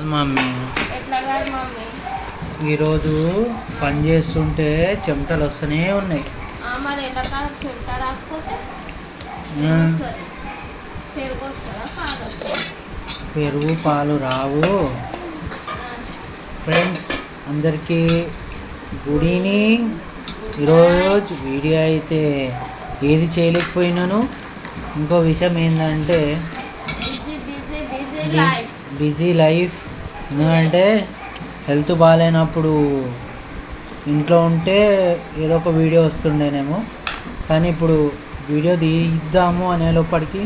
Mummy. ఈరోజు పని చేస్తుంటే చెమటలు వస్తూనే ఉన్నాయి. పెరుగు పాలు రావు. ఫ్రెండ్స్ అందరికీ గుడ్ ఈవినింగ్. ఈరోజు వీడియో అయితే ఏది చేయలేకపోయినాను. ఇంకో విషయం ఏంటంటే బిజీ లైఫ్. ఎందుకంటే హెల్త్ బాగాలేనప్పుడు ఇంట్లో ఉంటే ఏదో ఒక వీడియో వస్తుండేనేమో. కానీ ఇప్పుడు వీడియో తీద్దాము అనే లోపలికి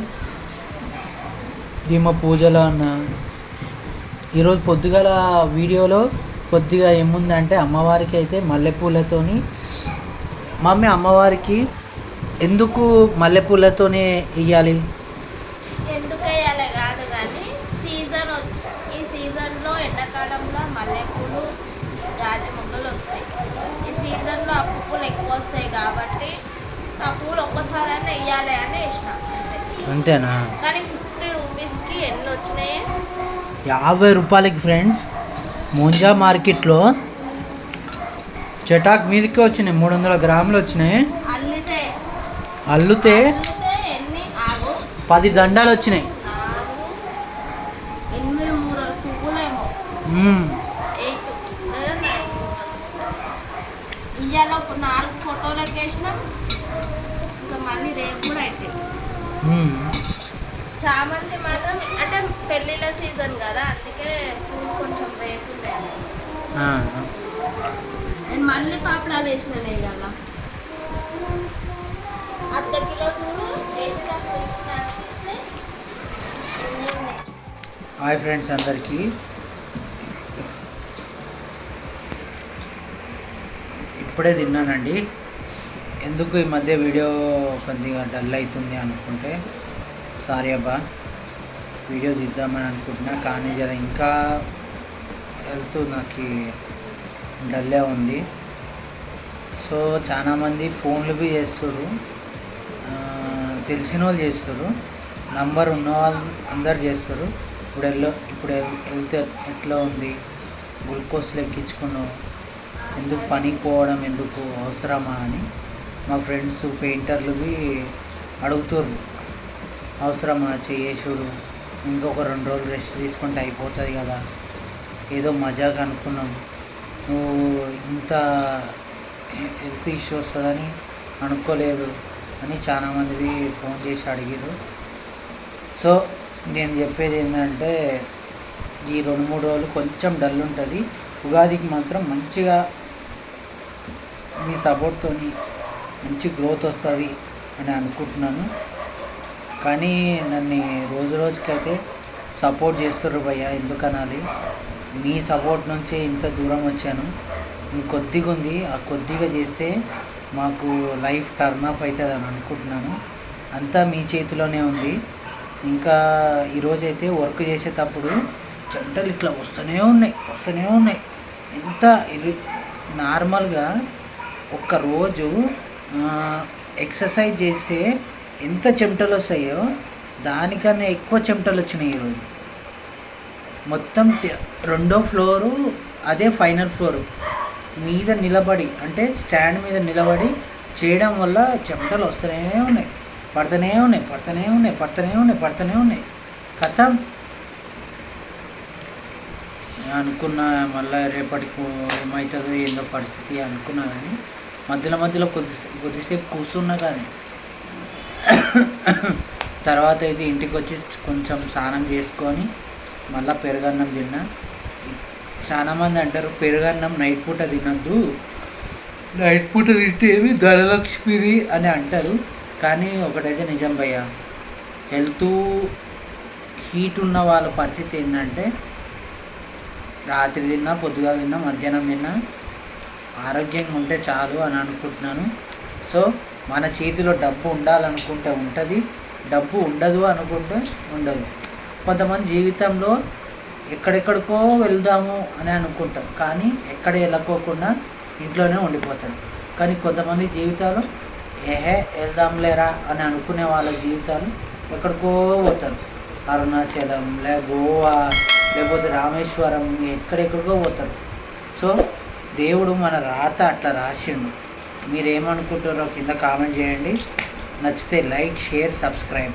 దీమ పూజలు అన్న. ఈరోజు పొద్దుగల వీడియోలో కొద్దిగా ఏముందంటే అమ్మవారికి అయితే మల్లెపూలతోని మమ్మీ అమ్మవారికి ఎందుకు మల్లెపూలతోనే ఇవ్వాలి ఎందుకు వేయాలి కాదు కానీ సీజన్ వచ్చి ఈ సీజన్లో ఎండాకాలంలో మల్లెపూలు జాజి మొగ్గలు వస్తాయి. ఈ సీజన్లో ఆ పువ్వులు ఎక్కువ వస్తాయి కాబట్టి ఆ పూలు ఒక్కసారైనా వేయాలి అని వేసిన అంతే. అంతేనా? కానీ ఫిఫ్టీ రూపీస్కి ఎన్ని వచ్చినాయి? యాభై రూపాయలకి ఫ్రెండ్స్ ముంజా మార్కెట్లో చటాక్ మీదకి వచ్చినాయి మూడు వందల గ్రాములు వచ్చినాయి. అల్లితే? పది దండాలు వచ్చినాయి. ఎనిమిది మూరల పువ్వులేమో. ఇవాళ నాలుగు ఫోటోలకు వేసినాం ఇంకా మళ్ళీ రేపు కూడా అయితే. చామంతి మాత్రం అంటే పెళ్ళిళ్ళ సీజన్ కదా అందుకే పూలు కొంచెం రేపు. నేను మళ్ళీ పాపడాలు వేసిన నేను ఇవాళ అర్ధ కిలో చూడు హాయ్ ఫ్రెండ్స్ అందరికీ ఇప్పుడే తిన్నానండి. ఎందుకు ఈ మధ్య వీడియో కొద్దిగా డల్ అవుతుంది అనుకుంటే సారీ అబ్బా వీడియో తీద్దామని అనుకుంటున్నా కానీ జర ఇంకా హెల్త్ నాకు డల్లే ఉంది. సో చాలామంది ఫోన్లు బి చేస్తారు తెలిసిన వాళ్ళు చేస్తారు నంబర్ ఉన్న వాళ్ళు అందరు చేస్తారు ఇప్పుడు ఎల్లో ఇప్పుడు హెల్త్ ఎట్లా ఉంది? గ్లూకోజ్లు ఎక్కించుకున్నావు ఎందుకు పనికి పోవడం ఎందుకు అవసరమా అని మా ఫ్రెండ్స్ పెయింటర్లువి అడుగుతుర్రు. అవసరమా చేయేసుడు ఇంకొక రెండు రోజులు రెస్ట్ తీసుకుంటే అయిపోతుంది కదా. ఏదో మజాగా అనుకున్నాం. నువ్వు ఇంత హెల్త్ ఇష్యూ వస్తుందని అనుకోలేదు అని చాలామంది ఫోన్ చేసి అడిగారు సో నేను చెప్పేది ఏంటంటే ఈ రెండు మూడు రోజులు కొంచెం డల్ ఉంటుంది. ఉగాదికి మాత్రం మంచిగా మీ సపోర్ట్తో మంచి గ్రోత్ వస్తుంది అని అనుకుంటున్నాను. కానీ నన్ను రోజు రోజుకైతే సపోర్ట్ చేస్తారు భయ్య ఎందుకనాలి? మీ సపోర్ట్ నుంచే ఇంత దూరం వచ్చాను. కొద్దిగా ఉంది. ఆ కొద్దిగా చేస్తే మాకు లైఫ్ టర్న్ అప్ అవుతుంది అని అనుకుంటున్నాను. అంతా మీ చేతిలోనే ఉంది. ఇంకా ఈరోజైతే వర్క్ చేసేటప్పుడు చెంటలు ఇట్లా వస్తూనే ఉన్నాయి వస్తూనే ఉన్నాయి. ఎంత నార్మల్గా ఒక్కరోజు ఎక్సర్సైజ్ చేస్తే ఎంత చెమటలు వస్తాయో దానికన్నా ఎక్కువ చెమటలు వచ్చినాయి ఈరోజు మొత్తం రెండో ఫ్లోరు అదే ఫైనల్ ఫ్లోరు. మీద నిలబడి అంటే స్టాండ్ మీద నిలబడి చేయడం వల్ల చెమటలు వస్తూనే ఉన్నాయి. పడుతూనే ఉన్నాయి పడుతూనే ఉన్నాయి పడుతూనే ఉన్నాయి పడుతూనే ఉన్నాయి. కథ. అనుకున్న మళ్ళీ రేపటికి ఏమవుతుందో ఏందో పరిస్థితి అనుకున్నా కానీ మధ్యలో మధ్యలో కొద్ది కొద్దిసేపు కూర్చున్నా కానీ తర్వాత అయితే ఇంటికి వచ్చి కొంచెం స్నానం చేసుకొని మళ్ళీ పెరుగన్నం తిన్నా. చాలామంది అంటారు పెరుగన్నం నైట్ పూట తినద్దు. నైట్ పూట తింటే ఏమి ధనలక్ష్మిది అని అంటారు. కానీ ఒకటైతే నిజం భయ్య హెల్త్ హీట్ ఉన్న వాళ్ళ పరిస్థితి ఏంటంటే రాత్రి తిన్నా పొద్దుగా తిన్నా మధ్యాహ్నం తిన్నా ఆరోగ్యంగా ఉంటే చాలు అని అనుకుంటున్నాను. సో మన చేతిలో డబ్బు ఉండాలనుకుంటే ఉంటుంది. డబ్బు ఉండదు అనుకుంటే ఉండదు. కొంతమంది జీవితంలో ఎక్కడెక్కడికో వెళ్దాము అని అనుకుంటాం కానీ ఎక్కడ వెళ్ళకోకుండా ఇంట్లోనే ఉండిపోతారు. కానీ కొంతమంది జీవితాలు ఏహే వెళ్దాంలేరా అని అనుకునే వాళ్ళ జీవితాలు ఎక్కడికో పోతారు. అరుణాచలం లే గోవా లేకపోతే రామేశ్వరం ఎక్కడెక్కడికో పోతారు. సో దేవుడు మన రాత అట్లా రాసిండు. మీరేమనుకుంటారో కింద కామెంట్ చేయండి. నచ్చితే లైక్ షేర్ సబ్స్క్రైబ్.